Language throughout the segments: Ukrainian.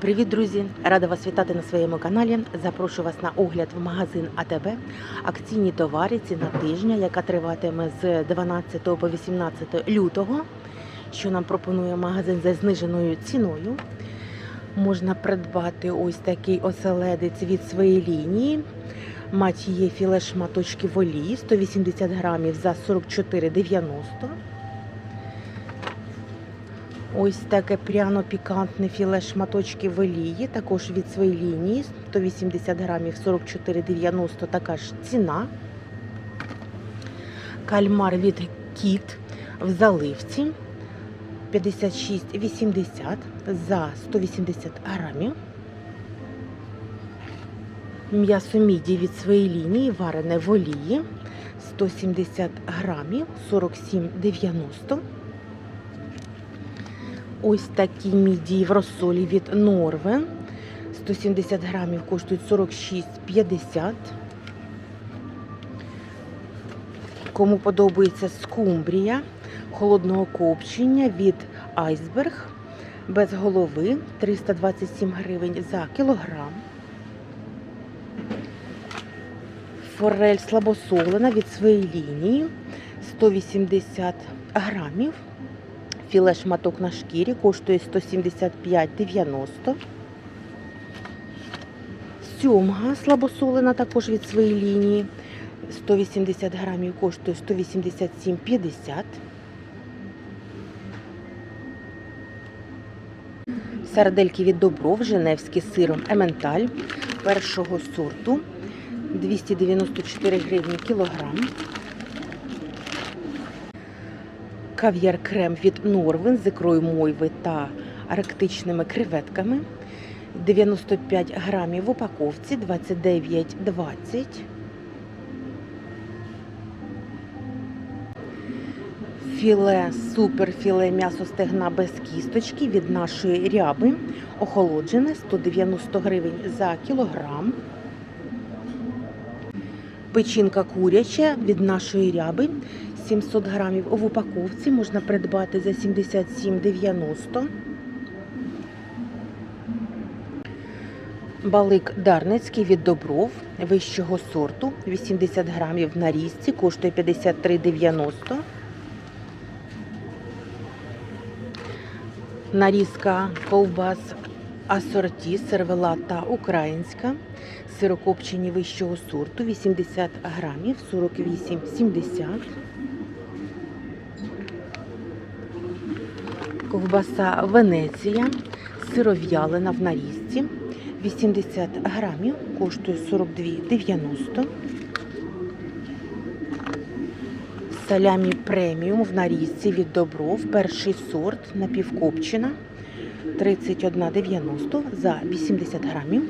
Привіт, друзі! Рада вас вітати на своєму каналі. Запрошую вас на огляд в магазин АТБ. Акційні товари, ціна тижня, яка триватиме з 12 по 18 лютого, що нам пропонує магазин за зниженою ціною. Можна придбати ось такий оселедець від своєї лінії. Матіє філе шматочки в олії 180 грамів за 44,90. Ось таке пряно-пікантне філе шматочки в олії, також від своєї лінії 180 грамів 44,90 така ж ціна. Кальмар від кіт в заливці 56,80 за 180 грамів. М'ясо міді від своєї лінії варене в олії 170 грамів 47,90 Ось такі мідії в розсолі від Норвен. 170 грамів коштують 46,50. Кому подобається скумбрія холодного копчення від Айсберг без голови 327 гривень за кілограм. Форель слабосолена від своєї лінії 180 грамів. Філе шматок на шкірі коштує 175,90. Сьомга слабосолена також від своєї лінії. 180 грамів коштує 187,50. Сардельки від Добров, Женевські з сиром Ементаль першого сорту 294 гривні кілограм. Кав'яр крем від Норвен з ікрою мойви та арктичними креветками. 95 грамів в упаковці 29,20. Філе, суперфіле м'ясо стегна без кісточки від нашої ряби. Охолоджене 190 гривень за кілограм. Печінка куряча від нашої ряби 700 грамів в упаковці можна придбати за 77,90. Балик Дарницький від Добров вищого сорту 80 грамів на різці, коштує 53,90. Нарізка ковбас асорті, сервела та українська. Сирокопчені вищого сорту 80 грамів 48,70. Ковбаса Венеція, сиров'ялина в нарізці, 80 грамів, коштує 42,90. Салямі преміум в нарізці від Добров, перший сорт напівкопчена, 31,90 за 80 грамів.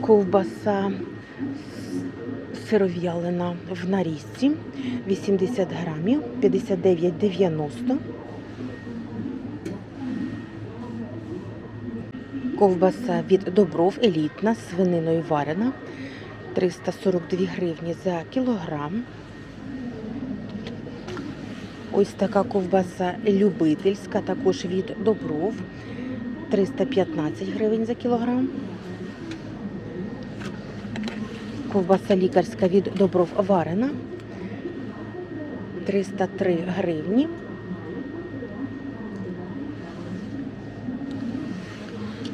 Ковбаса сиров'ялина в нарізці 80 грамів 59,90. Ковбаса від Добров елітна свининою варена 342 гривні за кілограм. Ось така ковбаса любительська, також від Добров 315 гривень за кілограм. Ковбаса лікарська від Добров варена 303 гривні.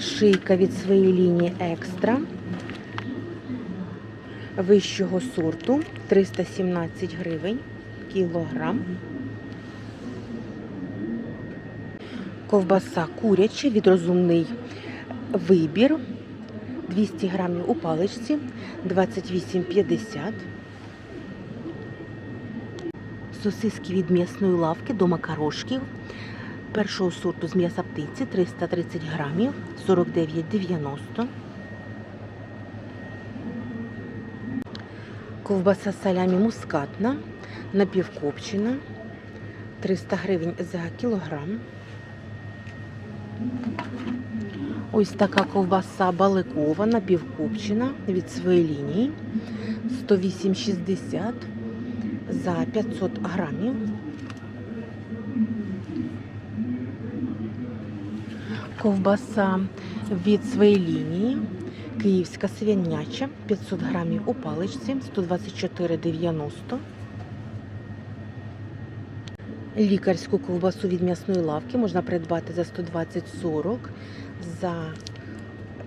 Шийка від своєї лінії екстра. Вищого сорту. 317 гривень. Кілограм. Ковбаса куряча. Від розумний вибір 200 грамів у паличці 28,50. Сосиски від м'ясної лавки до макарошків. Першого сорту з м'яса птиці 330 грамів 49,90. Ковбаса салямі мускатна, напівкопчена 300 гривень за кілограм. Ось така ковбаса баликова, напівкопчена від своєї лінії 108,60 за 500 грамів. Ковбаса від своєї лінії. Київська свиняча 500 грамів у паличці 124,90. Лікарську ковбасу від м'ясної лавки можна придбати за 120,40 за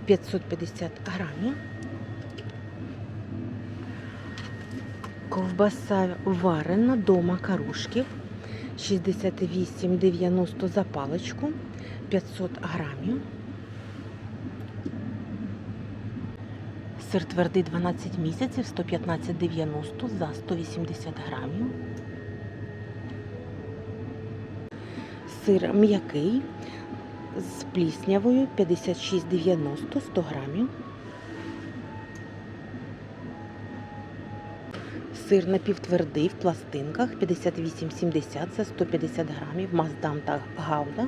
550 грамів. Ковбаса варена до макарушків 68,90 за паличку 500 грамів. Сир твердий 12 місяців 115,90 за 180 грамів. Сир м'який з пліснявою 56,90 100 грамів. Сир напівтвердий в пластинках 58,70 за 150 грамів. Маздам та гауда.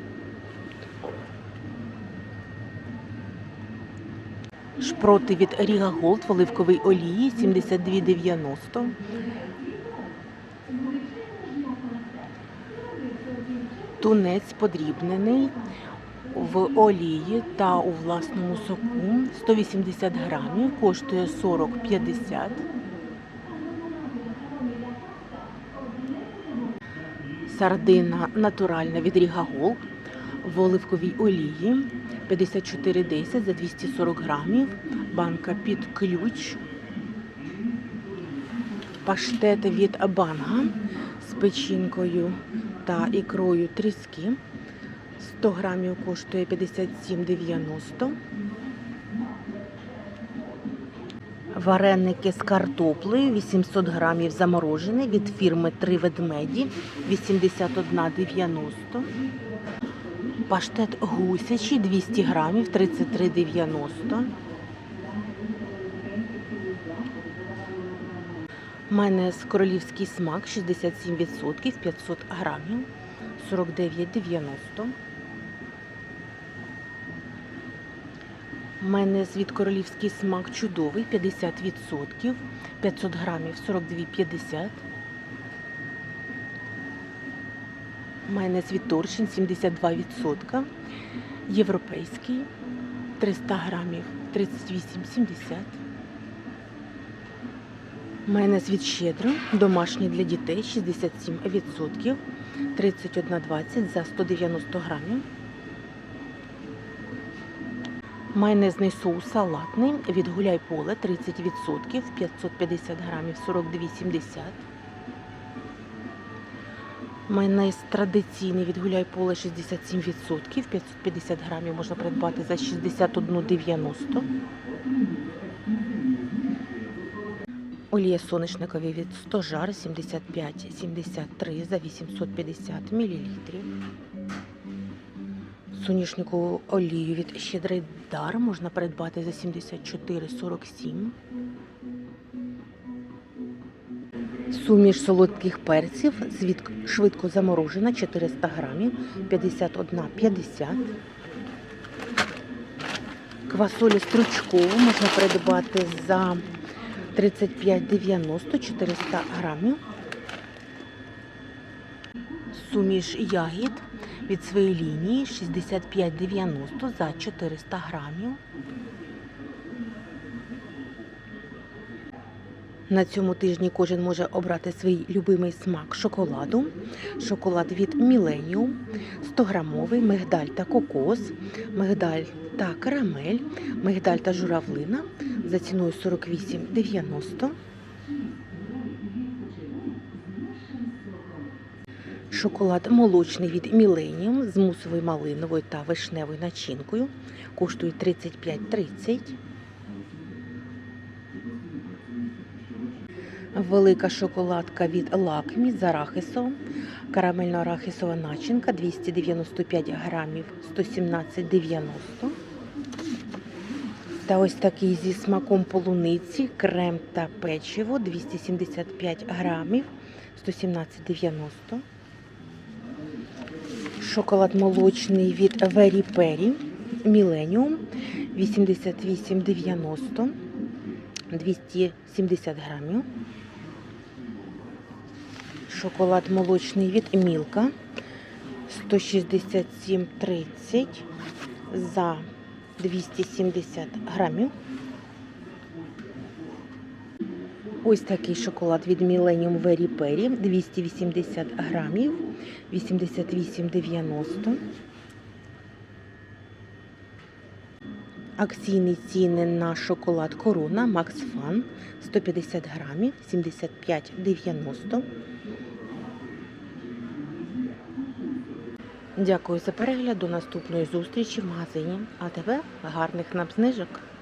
Шпроти від Ріга Голд в оливковій олії 72,90. Тунець подрібнений в олії та у власному соку 180 грамів, коштує 40,50. Сардина натуральна від Ріга Голд в оливковій олії 54,10 за 240 грамів. Банка під ключ. Паштети від банга з печінкою та ікрою тріски. 100 грамів коштує 57,90. Вареники з картоплею 800 грамів заморожені від фірми Три ведмеді 81,90. Паштет гусячий 200 грамів 33,90. Майонез королівський смак 67% 500 грамів 49,90. Майонез від королівський смак чудовий 50%, 500 грамів 42,50. Майонез від торчин 72%. Європейський 300 грамів 38,70. Майонез від щедро, домашній для дітей 67%, 31,20 за 190 грамів. Майонезний соус салатний від гуляй поле 30%, 550 грамів 42,70. Майонез традиційний від гуляй поле 67%, 550 грамів можна придбати за 61,90. Олія соняшникові від 100 жар 75,73 за 850 мл. Соняшникову олію від щедрий дар можна придбати за 74,47. Суміш солодких перців швидко заморожена 400 грамів 51,50. Квасолі стручкову можна придбати за 35,90 400 грамів. Суміш ягід від своєї лінії 65,90 за 400 грамів. На цьому тижні кожен може обрати свій любимий смак шоколаду. Шоколад від Millennium, 100 грамовий, мигдаль та кокос, мигдаль та карамель, мигдаль та журавлина за ціною 48,90. Шоколад молочний від Millennium з мусовою малиновою та вишневою начинкою коштує 35,30. Велика шоколадка від Лакмі з арахисом. Карамельно-арахисова начинка 295 грамів 117,90. Та ось такий зі смаком полуниці, крем та печиво 275 грамів 117,90. Шоколад молочний від Very Perry Millennium 88,90 270 грамів. Шоколад молочний від Мілка 167,30 за 270 грамів. Ось такий шоколад від Millennium Very Perry 280 грамів, 88,90. Акційні ціни на шоколад Корона Max Fun 150 грамів, 75,90. Дякую за перегляд. До наступної зустрічі в магазині. А тебе гарних нам знижок!